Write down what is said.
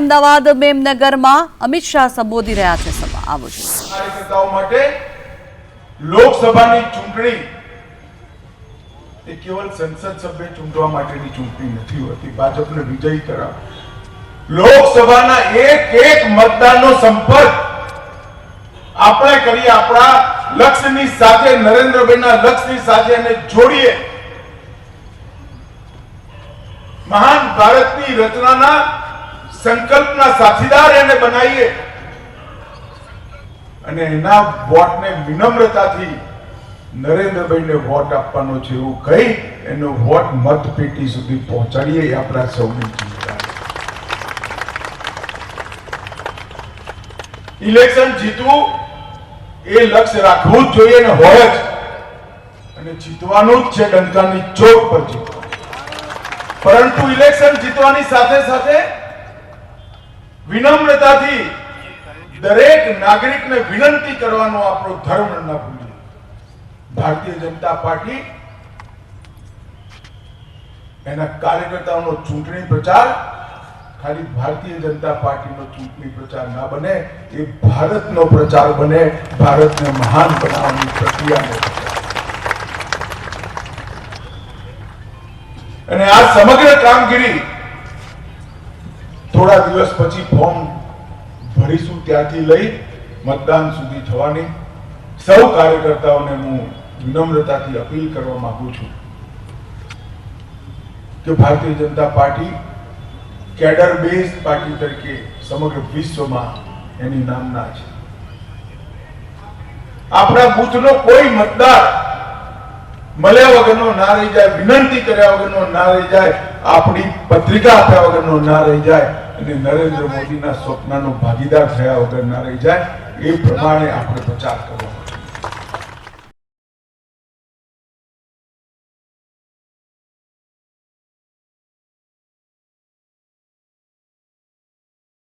અમદાવાદ મેમનગરમાં અમિત શાહ સંબોધી રહ્યા છે સભા. આવો માટે લોકસભાની ચૂંટણી એ કેવલ સંસદ સભ્ય ચૂંટવા માટેની ચૂંટણી નથી હોતી, ભાજપને વિજયી કરાવ લોકસભાના એક એક મતદાનનો સંપર્ક આપણે કરીએ, આપણા લક્ષ્યની સાથે, નરેન્દ્રભાઈના લક્ષ્યની સાથે એને જોડીએ. મહાન ભારતની રચનાના સંકલ્પના સાથીદાર એને બનાવીએ. અને એના વોટને વિનમ્રતાથી નરેન્દ્રભાઈને વોટ આપવાનો છે એવું કહી એનો વોટ મતપેટી સુધી પહોંચાડીએ આપણા સૌની ઇલેક્શન જીતવું એ લક્ષ્ય રાખવું જ જોઈએ ને હોય જ. અને જીતવાનું જ છે, ડંકાની ચોક પર જીતવાનું. પરંતુ ઇલેક્શન જીતવાની સાથે સાથે વિનમ્રતાથી દરેક નાગરિકને વિનંતી કરવાનો આપણો ધર્મ ન ભૂલીએ ભારતીય જનતા પાર્ટી એના કાર્યકર્તાઓનો ચૂંટણી પ્રચાર, ખાલી ભારતીય જનતા પાર્ટીનો ચૂંટણી પ્રચાર ના બને, એ ભારતનો પ્રચાર બને, ભારતને મહાન બનાવવાની પ્રક્રિયા અને આ સમગ્ર કામગીરી થોડા દિવસ પછી ફોર્મ ભરીશું ત્યાંથી લઈ મતદાન સુધી થવાની. સૌ કાર્યકર્તાઓને હું વિનમ્રતાથી અપીલ કરવા માંગુ છું કે Bharatiya Janata party cadre base party તરીકે સમગ્ર વિશ્વમાં એની નામના છે. આપણા બુથનો કોઈ મતદાર મળ્યા વગરનો ના રહી જાય, વિનંતી કર્યા વગરનો ના રહી જાય, આપણી પત્રિકા આપ્યા વગરનો ના રહી જાય અને નરેન્દ્ર મોદીના સ્વપ્નનો ભાગીદાર થયા વગર ના રહી જાય, એ પ્રમાણે આપણે પ્રચાર કરવો